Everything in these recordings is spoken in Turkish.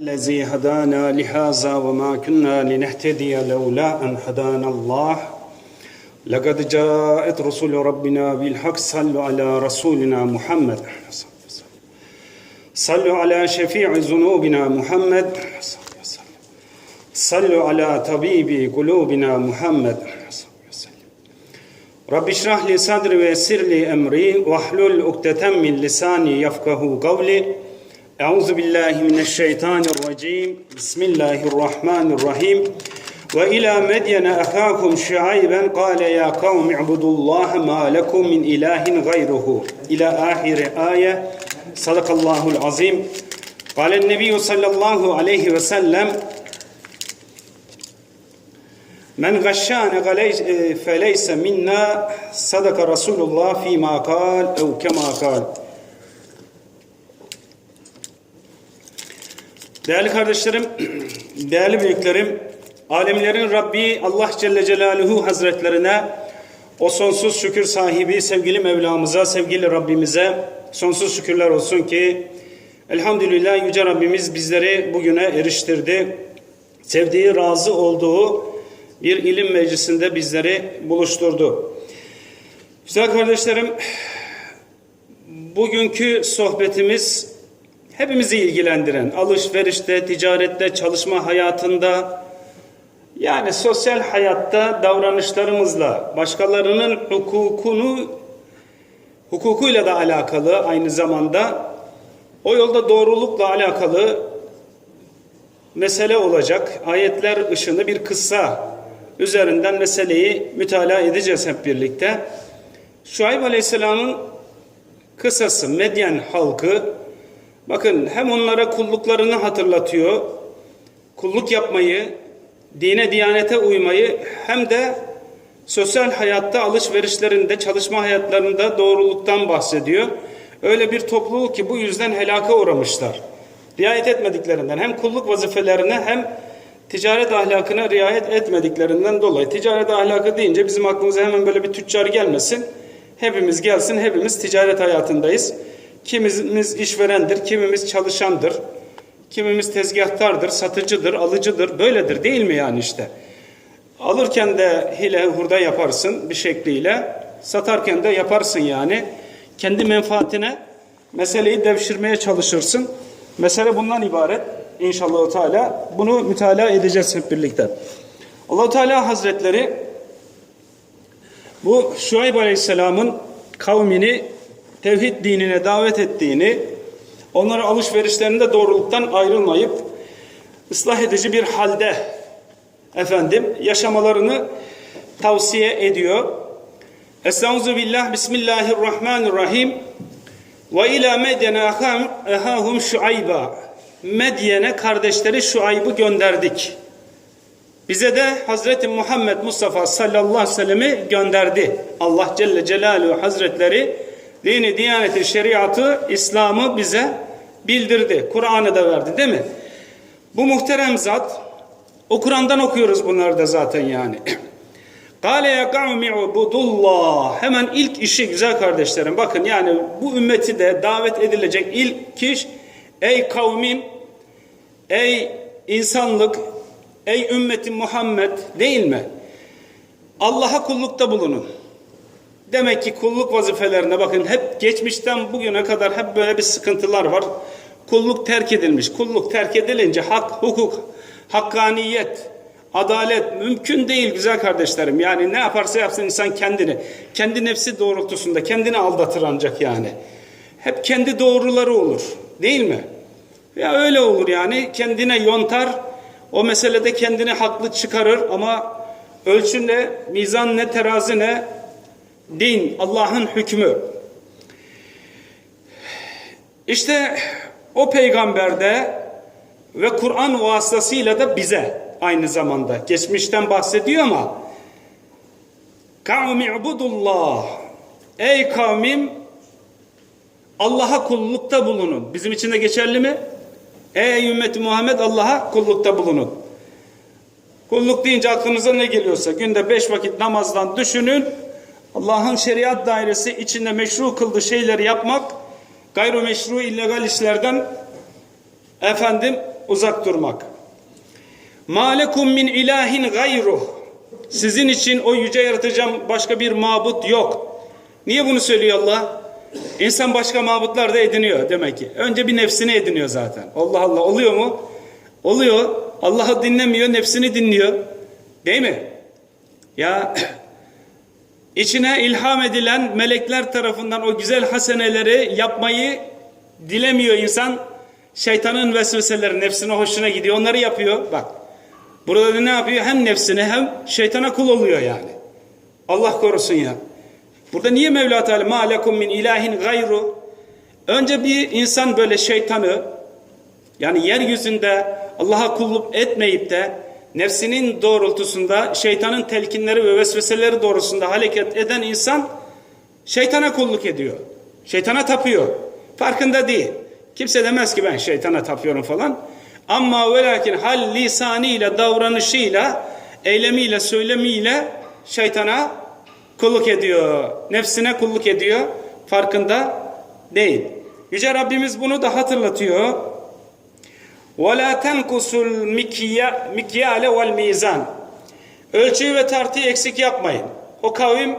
الذي هدانا لهذا وما كنا لنهتدي لولا أن هدانا الله. لقد جاءت رسل ربنا بالحق صلوا على رسولنا محمد. صلوا على شفيع ذنوبنا محمد. صلوا على طبيب قلوبنا محمد. رب اشرح لي صدري ويسر لي أمري واحلل عقدة من لساني يفقه قولي. Euzu billahi mineşşeytanirracim. Bismillahirrahmanirrahim. Ve ila medyene ahakum şuayben kâle ya kavm ibudullâhe mâ lekum min ilahin gayruhu. İlâ ahire âye. Sadakallahul azim. Kâle nebiyyü sallallahu aleyhi ve sellem. Men gashşâne e, feleyse minna sadaka Resulullah fîmâ kâl ev kemâ kâl. Değerli kardeşlerim, değerli büyüklerim, alemlerin Rabbi Allah Celle Celaluhu Hazretlerine, o sonsuz şükür sahibi sevgili Mevlamıza, sevgili Rabbimize sonsuz şükürler olsun ki elhamdülillah Yüce Rabbimiz bizleri bugüne eriştirdi. Sevdiği, razı olduğu bir ilim meclisinde bizleri buluşturdu. Güzel kardeşlerim, bugünkü sohbetimiz hepimizi ilgilendiren alışverişte, ticarette, çalışma hayatında yani sosyal hayatta davranışlarımızla başkalarının hukukunu hukukuyla da alakalı aynı zamanda o yolda doğrulukla alakalı mesele olacak. Ayetler ışığında bir kıssa üzerinden meseleyi mütalaa edeceğiz hep birlikte. Şuayb Aleyhisselam'ın kısası Medyen halkı bakın hem onlara kulluklarını hatırlatıyor, kulluk yapmayı, dine diyanete uymayı hem de sosyal hayatta alışverişlerinde, çalışma hayatlarında doğruluktan bahsediyor. Öyle bir topluluk ki bu yüzden helaka uğramışlar. Riayet etmediklerinden hem kulluk vazifelerine hem ticaret ahlakına riayet etmediklerinden dolayı. Ticaret ahlakı deyince bizim aklımıza hemen böyle bir tüccar gelmesin. Hepimiz gelsin, hepimiz ticaret hayatındayız. Kimimiz işverendir, kimimiz çalışandır. Kimimiz tezgahtardır, satıcıdır, alıcıdır. Böyledir değil mi yani işte? Alırken de hile hurda yaparsın bir şekliyle. Satarken de yaparsın yani. Kendi menfaatine meseleyi devşirmeye çalışırsın. Mesele bundan ibaret. İnşallah Teala bunu mütalaa edeceğiz hep birlikte. Allahu Teala Hazretleri bu Şuayb Aleyhisselam'ın kavmini tevhid dinine davet ettiğini, onlara alışverişlerinde doğruluktan ayrılmayıp ıslah edici bir halde efendim yaşamalarını tavsiye ediyor. Estaizu billah bismillahirrahmanirrahim ve ila medyene ehahum şuayba Medyen'e kardeşleri Şuayb'ı gönderdik. Bize de Hazreti Muhammed Mustafa sallallahu aleyhi ve sellem'i gönderdi. Allah Celle Celaluhu Hazretleri dini, diyaneti, şeriatı, İslam'ı bize bildirdi. Kur'an'ı da verdi değil mi? Bu muhterem zat, o Kur'an'dan okuyoruz bunları da zaten yani. Kale ya kavmi ubudullah. Hemen ilk işi güzel kardeşlerim. Bakın yani bu ümmeti de davet edilecek ilk iş ey kavmim, ey insanlık, ey ümmeti Muhammed değil mi? Allah'a kullukta bulunun. Demek ki kulluk vazifelerine bakın hep geçmişten bugüne kadar hep böyle bir sıkıntılar var. Kulluk terk edilmiş. Kulluk terk edilince hak, hukuk, hakkaniyet, adalet mümkün değil güzel kardeşlerim. Yani ne yaparsa yapsın insan kendini, kendi nefsi doğrultusunda kendini aldatır ancak yani. Hep kendi doğruları olur. Değil mi? Ya öyle olur yani. Kendine yontar. O meselede kendini haklı çıkarır ama ölçü ne, mizan ne, terazi ne, din, Allah'ın hükmü. İşte o peygamberde ve Kur'an vasıtasıyla da bize aynı zamanda geçmişten bahsediyor ama kavmi ibudullah ey kavmim Allah'a kullukta bulunun. Bizim için de geçerli mi? Ey ümmeti Muhammed Allah'a kullukta bulunun. Kulluk deyince aklınıza ne geliyorsa günde beş vakit namazdan düşünün. Allah'ın şeriat dairesi içinde meşru kıldığı şeyleri yapmak, gayrimeşru illegal işlerden efendim uzak durmak. Malekum min ilahin gayruh. Sizin için o yüce yaratacağım başka bir mabut yok. Niye bunu söylüyor Allah? İnsan başka mabutlar da ediniyor demek ki. Önce bir nefsini ediniyor zaten. Allah Allah oluyor mu? Oluyor. Allah'ı dinlemiyor, nefsini dinliyor. Değil mi? Ya içine ilham edilen melekler tarafından o güzel haseneleri yapmayı dilemiyor insan. Şeytanın vesveseleri nefsine hoşuna gidiyor. Onları yapıyor. Bak. Burada da ne yapıyor? Hem nefsine hem şeytana kul oluyor yani. Allah korusun ya. Burada niye Mevla Teala ma lekum min ilahin gayru? Önce bir insan böyle şeytanı yani yeryüzünde Allah'a kulluk etmeyip de nefsinin doğrultusunda şeytanın telkinleri ve vesveseleri doğrusunda hareket eden insan şeytana kulluk ediyor. Şeytana tapıyor. Farkında değil. Kimse demez ki ben şeytana tapıyorum falan. Ama ve lakin hal lisanıyla, davranışıyla, eylemiyle, söylemiyle şeytana kulluk ediyor. Nefsine kulluk ediyor. Farkında değil. Yüce Rabbimiz bunu da hatırlatıyor. Ve la tenkusul mikyale vel mizan. Ölçüyü ve tartıyı eksik yapmayın. O kavim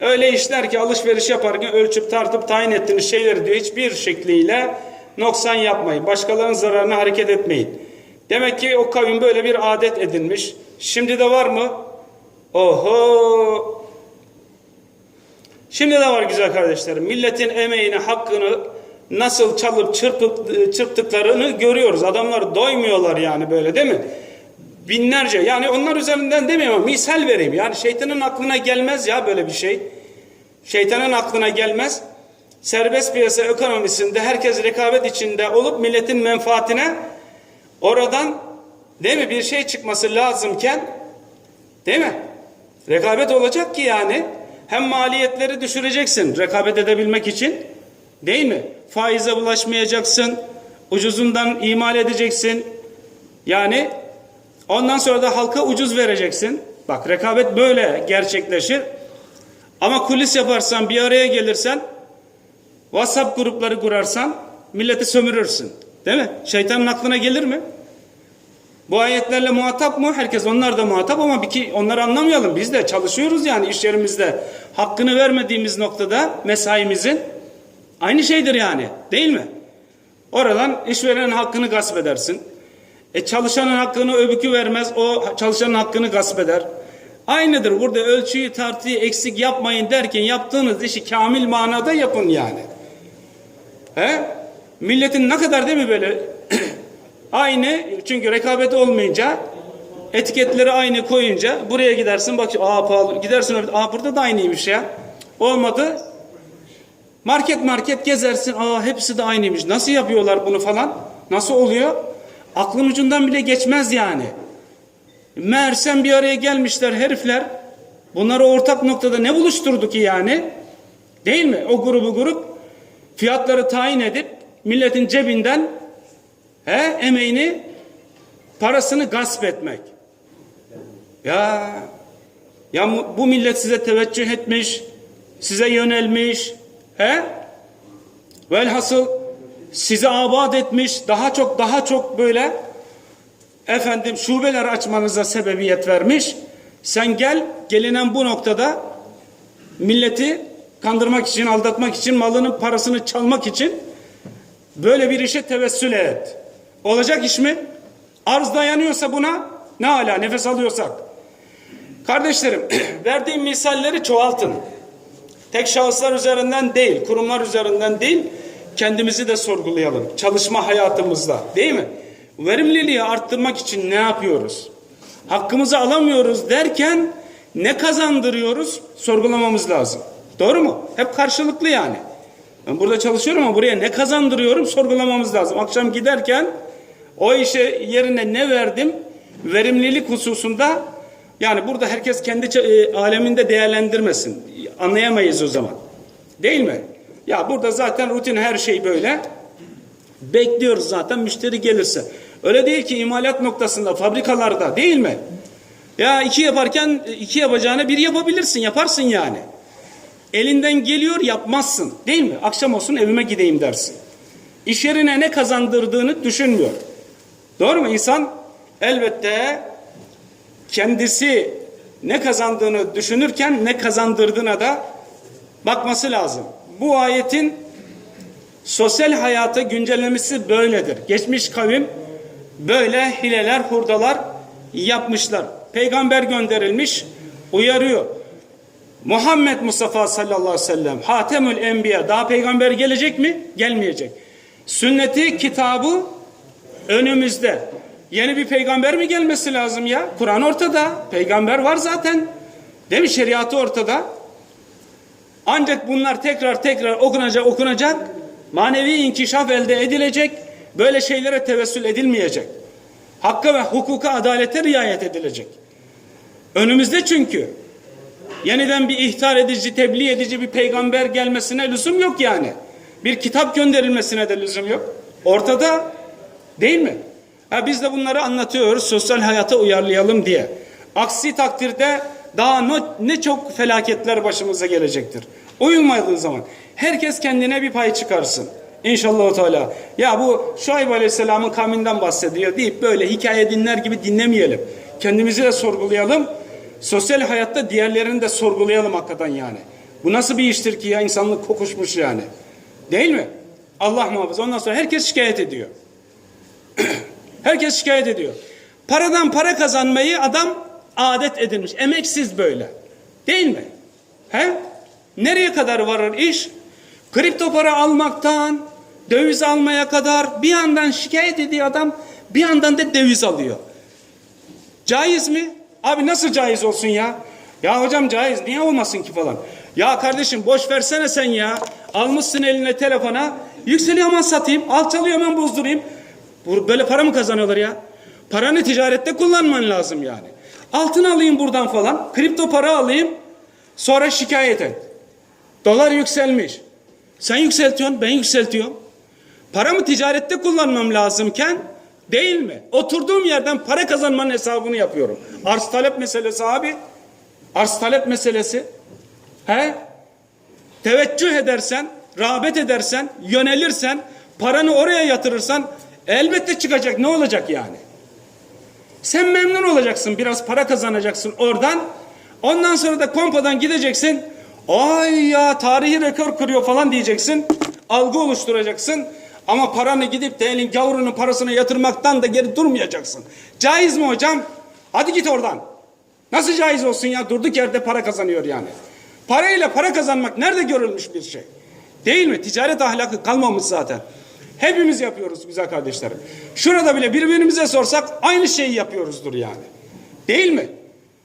öyle işler ki alışveriş yaparken ölçüp tartıp tayin ettiğiniz şeyleri diyor hiçbir şekliyle noksan yapmayın. Başkalarının zararına hareket etmeyin. Demek ki o kavim böyle bir adet edinmiş. Şimdi de var mı? Oho! Şimdi de var güzel kardeşlerim. Milletin emeğini, hakkını nasıl çalıp çırpıp, çırptıklarını görüyoruz. Adamlar doymuyorlar yani böyle değil mi? Binlerce yani onlar üzerinden demiyorum ama misal vereyim. Yani şeytanın aklına gelmez ya böyle bir şey. Şeytanın aklına gelmez. Serbest piyasa ekonomisinde herkes rekabet içinde olup milletin menfaatine oradan değil mi bir şey çıkması lazımken değil mi? Rekabet olacak ki yani hem maliyetleri düşüreceksin rekabet edebilmek için değil mi? Faize bulaşmayacaksın. Ucuzundan imal edeceksin. Yani ondan sonra da halka ucuz vereceksin. Bak rekabet böyle gerçekleşir. Ama kulis yaparsan bir araya gelirsen WhatsApp grupları kurarsan milleti sömürürsün. Değil mi? Şeytanın aklına gelir mi? Bu ayetlerle muhatap mı? Herkes onlar da muhatap ama bir ki onları anlamayalım. Biz de çalışıyoruz yani iş yerimizde. Hakkını vermediğimiz noktada mesaimizin aynı şeydir yani. Değil mi? Oradan işverenin hakkını gasp edersin. E çalışanın hakkını öbükü vermez. O çalışanın hakkını gasp eder. Aynıdır. Burada ölçüyü tartıyı eksik yapmayın derken yaptığınız işi kamil manada yapın yani. He? Milletin ne kadar değil mi böyle aynı çünkü rekabet olmayınca etiketleri aynı koyunca buraya gidersin bak aa pahalı gidersin aa burada da aynıymış ya. Olmadı. Market market gezersin aa hepsi de aynıymış. Nasıl yapıyorlar bunu falan? Nasıl oluyor? Aklın ucundan bile geçmez yani. Meğersem bir araya gelmişler herifler. Bunları ortak noktada ne buluşturdu ki yani? Değil mi? O grubu grup fiyatları tayin edip milletin cebinden he, emeğini parasını gasp etmek. Ya ya bu millet size teveccüh etmiş, size yönelmiş, he? Velhasıl sizi abad etmiş, daha çok daha çok böyle efendim şubeler açmanıza sebebiyet vermiş. Sen gel gelinen bu noktada milleti kandırmak için, aldatmak için, malının parasını çalmak için böyle bir işe tevessül et. Olacak iş mi? Arz dayanıyorsa buna ne hala nefes alıyorsak. Kardeşlerim verdiğim misalleri çoğaltın. Tek şahıslar üzerinden değil, kurumlar üzerinden değil, kendimizi de sorgulayalım. Çalışma hayatımızda değil mi? Verimliliği arttırmak için ne yapıyoruz? Hakkımızı alamıyoruz derken ne kazandırıyoruz? Sorgulamamız lazım. Doğru mu? Hep karşılıklı yani. Ben burada çalışıyorum ama buraya ne kazandırıyorum sorgulamamız lazım. Akşam giderken o işe yerine ne verdim? Verimlilik hususunda yani burada herkes kendi e, aleminde değerlendirmesin. Anlayamayız o zaman. Değil mi? Ya burada zaten rutin her şey böyle. Bekliyoruz zaten müşteri gelirse. Öyle değil ki imalat noktasında, fabrikalarda değil mi? Ya iki yaparken iki yapacağına bir yapabilirsin, yaparsın yani. Elinden geliyor yapmazsın değil mi? Akşam olsun evime gideyim dersin. İş yerine ne kazandırdığını düşünmüyor. Doğru mu? İnsan elbette kendisi ne kazandığını düşünürken ne kazandırdığına da bakması lazım. Bu ayetin sosyal hayata güncellemesi böyledir. Geçmiş kavim böyle hileler, hurdalar yapmışlar. Peygamber gönderilmiş, uyarıyor. Muhammed Mustafa sallallahu aleyhi ve sellem Hatemül Enbiya daha peygamber gelecek mi? Gelmeyecek. Sünneti, kitabı önümüzde. Yeni bir peygamber mi gelmesi lazım ya? Kur'an ortada. Peygamber var zaten. Değil mi? Şeriatı ortada. Ancak bunlar tekrar tekrar okunacak okunacak. Manevi inkişaf elde edilecek. Böyle şeylere tevessül edilmeyecek. Hakka ve hukuka, adalete riayet edilecek. Önümüzde çünkü. Yeniden bir ihtar edici, tebliğ edici bir peygamber gelmesine lüzum yok yani. Bir kitap gönderilmesine de lüzum yok. Ortada değil mi? Ha, biz de bunları anlatıyoruz sosyal hayata uyarlayalım diye. Aksi takdirde daha ne, ne çok felaketler başımıza gelecektir. Uyulmadığı zaman herkes kendine bir pay çıkarsın. İnşallah Teala. Ya bu Şuayb Aleyhisselam'ın kavminden bahsediyor deyip böyle hikaye dinler gibi dinlemeyelim. Kendimizi de sorgulayalım. Sosyal hayatta diğerlerini de sorgulayalım hakikaten yani. Bu nasıl bir iştir ki ya insanlık kokuşmuş yani. Değil mi? Allah muhafaza. Ondan sonra herkes şikayet ediyor. herkes şikayet ediyor. Paradan para kazanmayı adam adet edilmiş. Emeksiz böyle. Değil mi? He? Nereye kadar varır iş? Kripto para almaktan, döviz almaya kadar bir yandan şikayet ediyor adam, bir yandan da döviz alıyor. Caiz mi? Abi nasıl caiz olsun ya? Ya hocam caiz niye olmasın ki falan. Ya kardeşim boş versene sen ya. Almışsın eline telefona. Yükseliyor hemen satayım. Alçalıyor hemen bozdurayım. Böyle para mı kazanıyorlar ya? Paranı ticarette kullanman lazım yani. Altın alayım buradan falan. Kripto para alayım. Sonra şikayet et. Dolar yükselmiş. Sen yükseltiyorsun ben yükseltiyorum. Paramı ticarette kullanmam lazımken değil mi? Oturduğum yerden para kazanmanın hesabını yapıyorum. Arz talep meselesi abi. Arz talep meselesi. He? Teveccüh edersen, rağbet edersen, yönelirsen, paranı oraya yatırırsan elbette çıkacak. Ne olacak yani? Sen memnun olacaksın. Biraz para kazanacaksın oradan. Ondan sonra da kompadan gideceksin. Ay ya tarihi rekor kırıyor falan diyeceksin. Algı oluşturacaksın. Ama paranı gidip de elin gavurunun parasına yatırmaktan da geri durmayacaksın. Caiz mi hocam? Hadi git oradan. Nasıl caiz olsun ya? Durduk yerde para kazanıyor yani. Parayla para kazanmak nerede görülmüş bir şey? Değil mi? Ticaret ahlakı kalmamış zaten. Hepimiz yapıyoruz güzel kardeşlerim. Şurada bile birbirimize sorsak aynı şeyi yapıyoruzdur yani. Değil mi?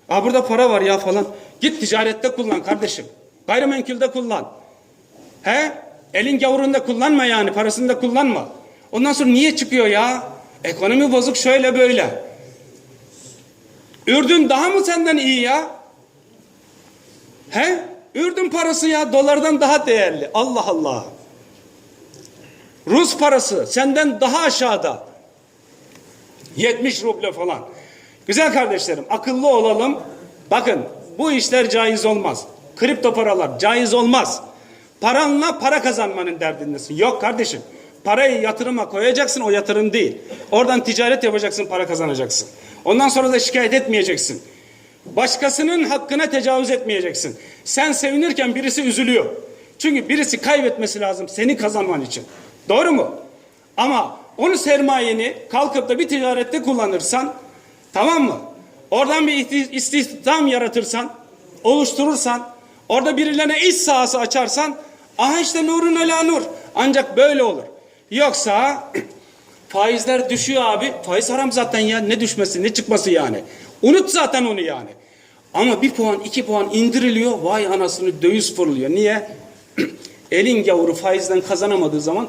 Aa burada para var ya falan. Git ticarette kullan kardeşim. Gayrimenkulde kullan. He? Elin gavurunda kullanma yani. Parasında kullanma. Ondan sonra niye çıkıyor ya? Ekonomi bozuk şöyle böyle. Ürdün daha mı senden iyi ya? He? Ürdün parası ya dolardan daha değerli. Allah Allah. Rus parası senden daha aşağıda. 70 ruble falan. Güzel kardeşlerim akıllı olalım. Bakın bu işler caiz olmaz. Kripto paralar caiz olmaz. Paranla para kazanmanın derdindesin. Yok kardeşim. Parayı yatırıma koyacaksın o yatırım değil. Oradan ticaret yapacaksın para kazanacaksın. Ondan sonra da şikayet etmeyeceksin. Başkasının hakkına tecavüz etmeyeceksin. Sen sevinirken birisi üzülüyor. Çünkü birisi kaybetmesi lazım seni kazanman için. Doğru mu? Ama onu sermayeni kalkıp da bir ticarette kullanırsan tamam mı? Oradan bir isti- istihdam yaratırsan, oluşturursan, orada birilerine iş sahası açarsan aha işte nurun ala nur. Ancak böyle olur. Yoksa faizler düşüyor abi. Faiz haram zaten ya. Ne düşmesi ne çıkması yani. Unut zaten onu yani. Ama bir puan iki puan indiriliyor. Vay anasını döviz fırlıyor. Niye? Elin gavuru faizden kazanamadığı zaman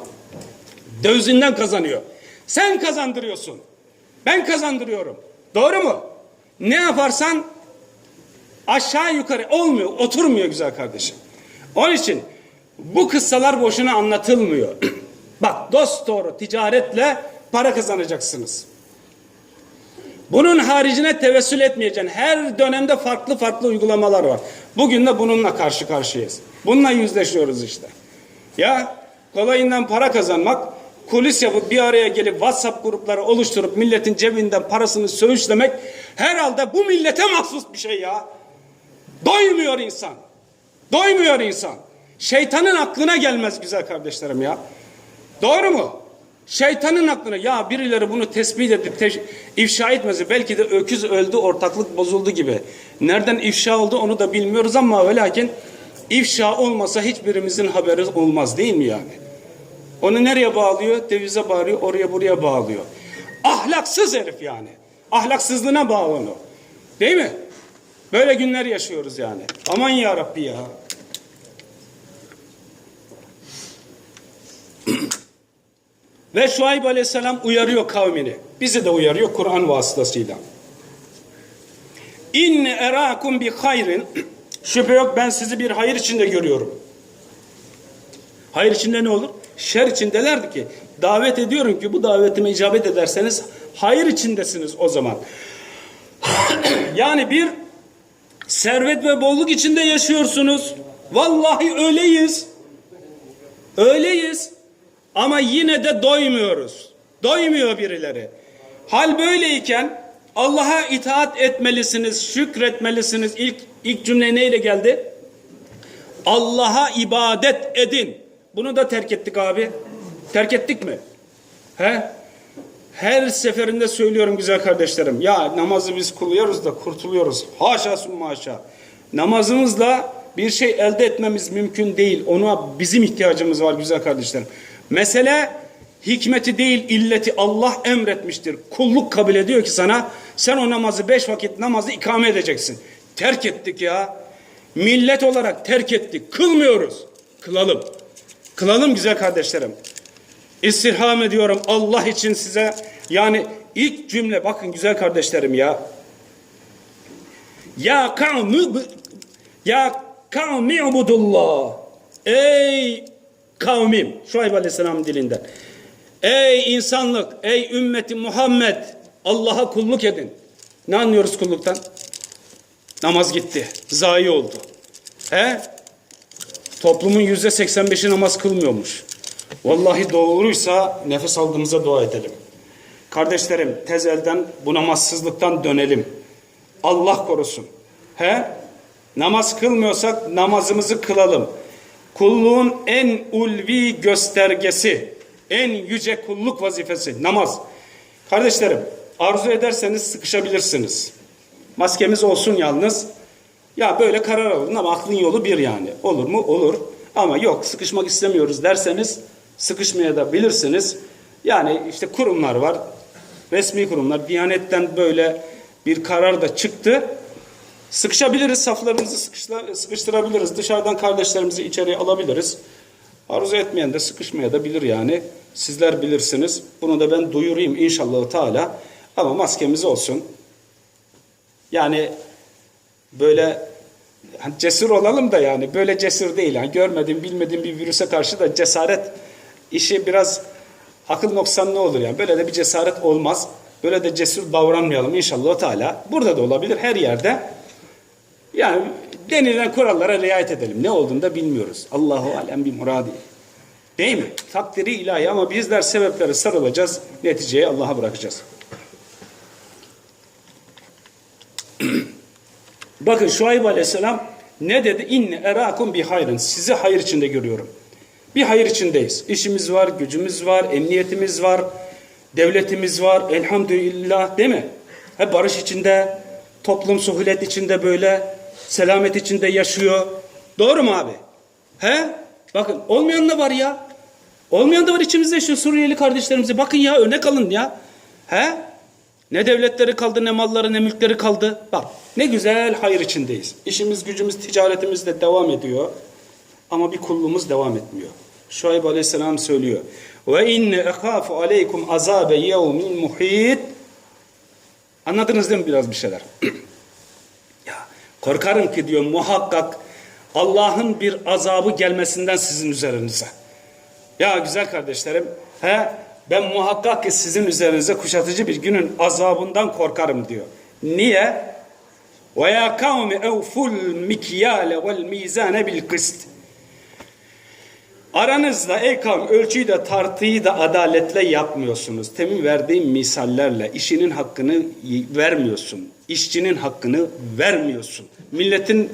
dövizinden kazanıyor. Sen kazandırıyorsun. Ben kazandırıyorum. Doğru mu? Ne yaparsan aşağı yukarı olmuyor, oturmuyor güzel kardeşim. Onun için bu kıssalar boşuna anlatılmıyor. Bak dost doğru ticaretle para kazanacaksınız. Bunun haricine tevessül etmeyeceksin. Her dönemde farklı farklı uygulamalar var. Bugün de bununla karşı karşıyayız. Bununla yüzleşiyoruz işte. Ya kolayından para kazanmak kulis yapıp bir araya gelip WhatsApp grupları oluşturup milletin cebinden parasını söğüşlemek herhalde bu millete mahsus bir şey ya. Doymuyor insan. Doymuyor insan. Şeytanın aklına gelmez güzel kardeşlerim ya. Doğru mu? Şeytanın aklına ya birileri bunu tespit edip teş- ifşa etmesi belki de öküz öldü ortaklık bozuldu gibi. Nereden ifşa oldu onu da bilmiyoruz ama ve lakin ifşa olmasa hiçbirimizin haberi olmaz değil mi yani? Onu nereye bağlıyor? Devize bağlıyor, oraya buraya bağlıyor. Ahlaksız herif yani. Ahlaksızlığına bağlanıyor. Değil mi? Böyle günler yaşıyoruz yani. Aman ya Rabbi ya. Ve Şuayb Aleyhisselam uyarıyor kavmini. Bizi de uyarıyor Kur'an vasıtasıyla. İnne erakum bi hayrin. Şüphe yok ben sizi bir hayır içinde görüyorum. Hayır içinde ne olur? Şer içindelerdi ki. Davet ediyorum ki bu davetime icabet ederseniz hayır içindesiniz o zaman. yani bir servet ve bolluk içinde yaşıyorsunuz. Vallahi öyleyiz. Öyleyiz. Ama yine de doymuyoruz. Doymuyor birileri. Hal böyleyken Allah'a itaat etmelisiniz, şükretmelisiniz. İlk ilk cümle neyle geldi? Allah'a ibadet edin. Bunu da terk ettik abi. Terk ettik mi? He? Her seferinde söylüyorum güzel kardeşlerim. Ya namazı biz kılıyoruz da kurtuluyoruz. Haşa sümme haşa. Namazımızla bir şey elde etmemiz mümkün değil. Ona bizim ihtiyacımız var güzel kardeşlerim. Mesele hikmeti değil illeti Allah emretmiştir. Kulluk kabul ediyor ki sana sen o namazı beş vakit namazı ikame edeceksin. Terk ettik ya. Millet olarak terk ettik. Kılmıyoruz. Kılalım. Kılalım güzel kardeşlerim. İstirham ediyorum Allah için size. Yani ilk cümle bakın güzel kardeşlerim ya. Ya kavmi ya kavmi ubudullah. Ey kavmim. Şuayb Aleyhisselam dilinden. Ey insanlık, ey ümmeti Muhammed Allah'a kulluk edin. Ne anlıyoruz kulluktan? Namaz gitti. Zayi oldu. He? Toplumun yüzde 85'i namaz kılmıyormuş. Vallahi doğruysa nefes aldığımıza dua edelim. Kardeşlerim tez elden bu namazsızlıktan dönelim. Allah korusun. He? Namaz kılmıyorsak namazımızı kılalım. Kulluğun en ulvi göstergesi, en yüce kulluk vazifesi namaz. Kardeşlerim arzu ederseniz sıkışabilirsiniz. Maskemiz olsun yalnız. Ya böyle karar alın ama aklın yolu bir yani. Olur mu? Olur. Ama yok sıkışmak istemiyoruz derseniz sıkışmaya da bilirsiniz. Yani işte kurumlar var. Resmi kurumlar. Diyanetten böyle bir karar da çıktı. Sıkışabiliriz, saflarımızı sıkıştırabiliriz. Dışarıdan kardeşlerimizi içeriye alabiliriz. Arzu etmeyen de sıkışmaya da bilir yani. Sizler bilirsiniz. Bunu da ben duyurayım inşallah Teala. Ama maskemiz olsun. Yani böyle hani cesur olalım da yani böyle cesur değil. Yani görmediğim bilmediğim bir virüse karşı da cesaret işi biraz akıl noksanlı olur yani. Böyle de bir cesaret olmaz. Böyle de cesur davranmayalım inşallah Teala. Burada da olabilir her yerde. Yani denilen kurallara riayet edelim. Ne olduğunu da bilmiyoruz. Allahu alem bir muradi. Değil mi? Takdiri ilahi ama bizler sebepleri sarılacağız. Neticeyi Allah'a bırakacağız. Bakın Şuayb Aleyhisselam ne dedi? İnne erakum bir hayrın. Sizi hayır içinde görüyorum. Bir hayır içindeyiz. İşimiz var, gücümüz var, emniyetimiz var, devletimiz var. Elhamdülillah değil mi? Hep barış içinde, toplum suhulet içinde böyle, selamet içinde yaşıyor. Doğru mu abi? He? Bakın olmayan da var ya. Olmayan da var içimizde şu Suriyeli kardeşlerimize. Bakın ya örnek alın ya. He? Ne devletleri kaldı, ne malları, ne mülkleri kaldı. Bak ne güzel hayır içindeyiz. İşimiz, gücümüz, ticaretimiz de devam ediyor. Ama bir kulluğumuz devam etmiyor. Şuayb Aleyhisselam söylüyor. Ve inne ekhafu aleykum azabe yevmin muhit. Anladınız değil mi biraz bir şeyler? ya korkarım ki diyor muhakkak Allah'ın bir azabı gelmesinden sizin üzerinize. Ya güzel kardeşlerim, he ben muhakkak ki sizin üzerinize kuşatıcı bir günün azabından korkarım diyor. Niye? Ve ya kavmi evful mikyale vel mizane bil kıst. Aranızda ey kavm ölçüyü de tartıyı da adaletle yapmıyorsunuz. Temin verdiğim misallerle işinin hakkını vermiyorsun. İşçinin hakkını vermiyorsun. Milletin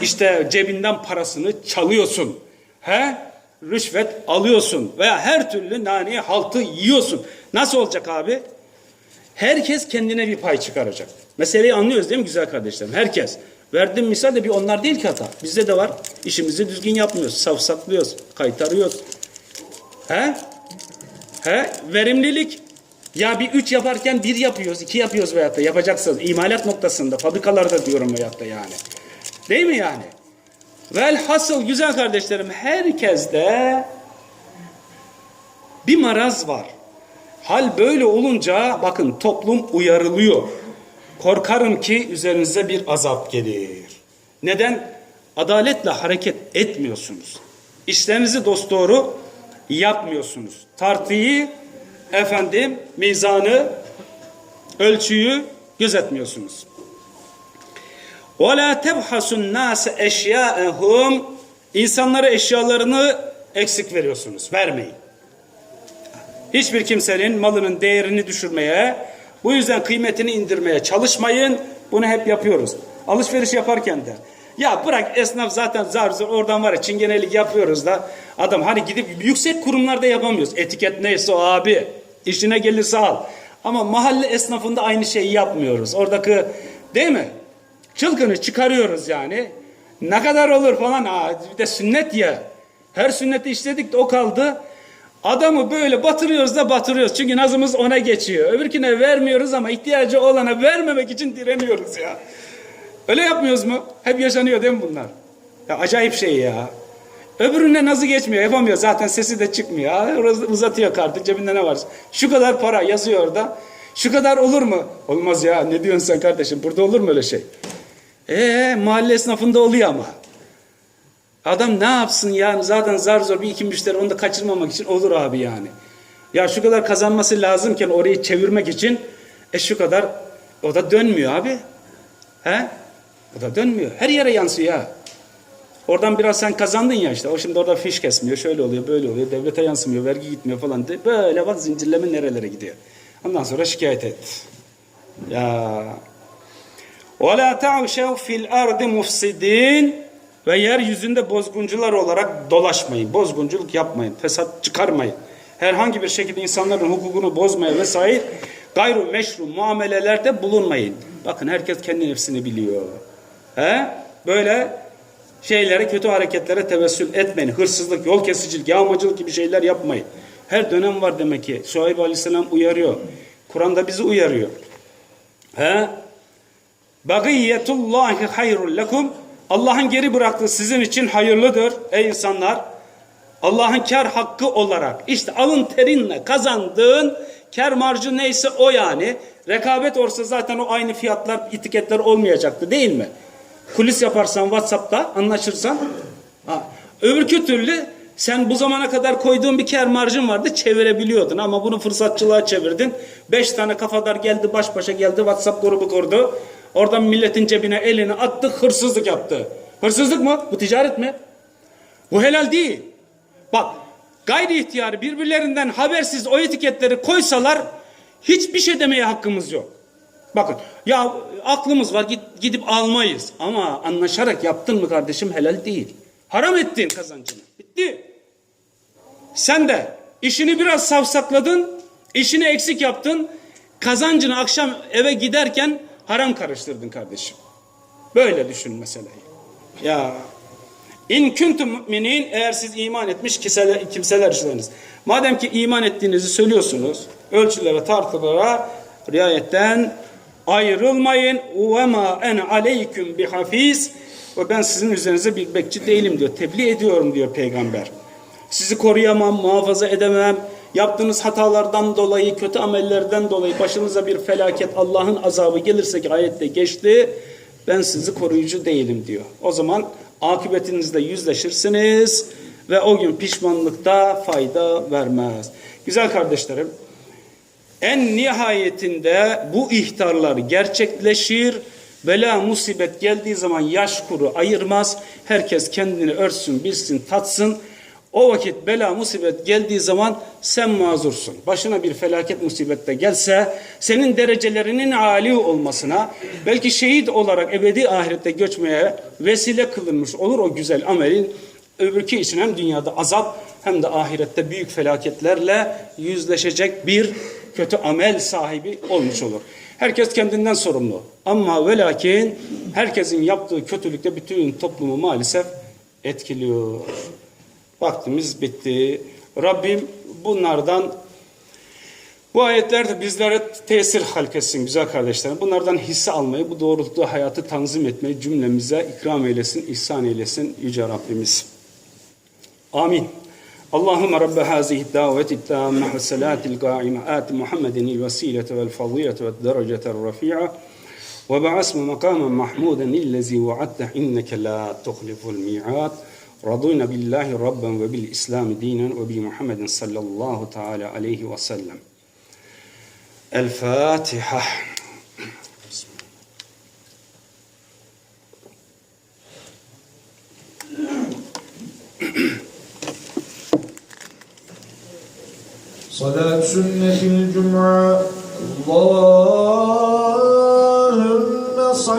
işte cebinden parasını çalıyorsun. He? Rüşvet alıyorsun veya her türlü nane haltı yiyorsun. Nasıl olacak abi? Herkes kendine bir pay çıkaracak. Meseleyi anlıyoruz değil mi güzel kardeşlerim? Herkes. Verdiğim misal de bir onlar değil ki hata. Bizde de var. İşimizi düzgün yapmıyoruz. Savsaklıyoruz. Kaytarıyoruz. He? He? Verimlilik. Ya bir üç yaparken bir yapıyoruz, iki yapıyoruz veyahut da yapacaksınız. İmalat noktasında, fabrikalarda diyorum veyahut da yani. Değil mi yani? Velhasıl güzel kardeşlerim herkeste bir maraz var. Hal böyle olunca bakın toplum uyarılıyor. Korkarım ki üzerinize bir azap gelir. Neden? Adaletle hareket etmiyorsunuz. İşlerinizi dosdoğru yapmıyorsunuz. Tartıyı, efendim, mizanı, ölçüyü gözetmiyorsunuz. Ve la tebhasun nase eşyaehum insanlara eşyalarını eksik veriyorsunuz. Vermeyin. Hiçbir kimsenin malının değerini düşürmeye, bu yüzden kıymetini indirmeye çalışmayın. Bunu hep yapıyoruz. Alışveriş yaparken de. Ya bırak esnaf zaten zar zor oradan var ya çingenelik yapıyoruz da. Adam hani gidip yüksek kurumlarda yapamıyoruz. Etiket neyse o abi. İşine gelirse al. Ama mahalle esnafında aynı şeyi yapmıyoruz. Oradaki değil mi? Çılgını çıkarıyoruz yani. Ne kadar olur falan. Aa, bir de sünnet ya. Her sünneti işledik de o kaldı. Adamı böyle batırıyoruz da batırıyoruz. Çünkü nazımız ona geçiyor. Öbürküne vermiyoruz ama ihtiyacı olana vermemek için direniyoruz ya. Öyle yapmıyoruz mu? Hep yaşanıyor değil mi bunlar? Ya acayip şey ya. Öbürüne nazı geçmiyor, yapamıyor. Zaten sesi de çıkmıyor. Uzatıyor kartı, cebinde ne var? Şu kadar para yazıyor orada. Şu kadar olur mu? Olmaz ya. Ne diyorsun sen kardeşim? Burada olur mu öyle şey? Ee, mahalle esnafında oluyor ama. Adam ne yapsın ya? Zaten zar zor bir iki müşteri onu da kaçırmamak için olur abi yani. Ya şu kadar kazanması lazımken orayı çevirmek için e şu kadar o da dönmüyor abi. He? O da dönmüyor. Her yere yansıyor ha. Oradan biraz sen kazandın ya işte. O şimdi orada fiş kesmiyor. Şöyle oluyor, böyle oluyor. Devlete yansımıyor, vergi gitmiyor falan. De. Böyle bak zincirleme nerelere gidiyor. Ondan sonra şikayet et. Ya. وَلَا تَعْشَوْ فِي الْاَرْضِ مُفْسِدِينَ Ve yeryüzünde bozguncular olarak dolaşmayın. Bozgunculuk yapmayın. Fesat çıkarmayın. Herhangi bir şekilde insanların hukukunu bozmaya vesaire gayru meşru muamelelerde bulunmayın. Bakın herkes kendi nefsini biliyor. He? Böyle şeylere, kötü hareketlere tevessül etmeyin. Hırsızlık, yol kesicilik, yağmacılık gibi şeyler yapmayın. Her dönem var demek ki. Şuayb Aleyhisselam uyarıyor. Kur'an'da bizi uyarıyor. He? Bagiyetullahi hayrul lekum. Allah'ın geri bıraktığı sizin için hayırlıdır ey insanlar. Allah'ın kar hakkı olarak işte alın terinle kazandığın kar marjı neyse o yani. Rekabet olsa zaten o aynı fiyatlar, etiketler olmayacaktı değil mi? Kulis yaparsan WhatsApp'ta anlaşırsan. Ha. Öbürkü türlü sen bu zamana kadar koyduğun bir kar marjın vardı çevirebiliyordun ama bunu fırsatçılığa çevirdin. Beş tane kafadar geldi baş başa geldi WhatsApp grubu kurdu. Oradan milletin cebine elini attı hırsızlık yaptı. Hırsızlık mı? Bu ticaret mi? Bu helal değil. Bak gayri ihtiyarı birbirlerinden habersiz o etiketleri koysalar hiçbir şey demeye hakkımız yok. Bakın ya aklımız var git, gidip almayız ama anlaşarak yaptın mı kardeşim helal değil. Haram ettin kazancını. Bitti. Sen de işini biraz savsakladın, işini eksik yaptın, kazancını akşam eve giderken haram karıştırdın kardeşim. Böyle düşün meseleyi. Ya İn kuntum müminin eğer siz iman etmiş kimseler, kimseler işleriniz. Madem ki iman ettiğinizi söylüyorsunuz, ölçülere, tartılara riayetten ayrılmayın. Ve ma en aleyküm bi hafiz. Ve ben sizin üzerinize bir bekçi değilim diyor. Tebliğ ediyorum diyor peygamber. Sizi koruyamam, muhafaza edemem. Yaptığınız hatalardan dolayı, kötü amellerden dolayı başınıza bir felaket, Allah'ın azabı gelirse ki ayette geçti. Ben sizi koruyucu değilim diyor. O zaman akıbetinizle yüzleşirsiniz ve o gün pişmanlıkta fayda vermez. Güzel kardeşlerim, en nihayetinde bu ihtarlar gerçekleşir. Bela musibet geldiği zaman yaş kuru ayırmaz. Herkes kendini örtsün, bilsin, tatsın. O vakit bela musibet geldiği zaman sen mazursun. Başına bir felaket musibette gelse senin derecelerinin âli olmasına belki şehit olarak ebedi ahirette göçmeye vesile kılınmış olur o güzel amelin öbürkü için hem dünyada azap hem de ahirette büyük felaketlerle yüzleşecek bir kötü amel sahibi olmuş olur. Herkes kendinden sorumlu. Ama ve lakin herkesin yaptığı kötülükte bütün toplumu maalesef etkiliyor. Vaktimiz bitti. Rabbim bunlardan bu ayetler de bizlere tesir halkesin güzel kardeşlerim. Bunlardan hisse almayı, bu doğrultuda hayatı tanzim etmeyi cümlemize ikram eylesin, ihsan eylesin Yüce Rabbimiz. Amin. Allahümme Rabbe hazihi daveti tamme ve selatil kaime ati Muhammedin il vesilete vel fadiyete ve derecete rafi'a ve ba'asme makamen mahmuden illezi va'atte inneke la tuhliful mi'at. رضينا بالله ربا وبالإسلام دينا وبمحمد صلى الله تعالى عليه وسلم. الفاتحة. صلاة سنة الجمعة. اللهم صل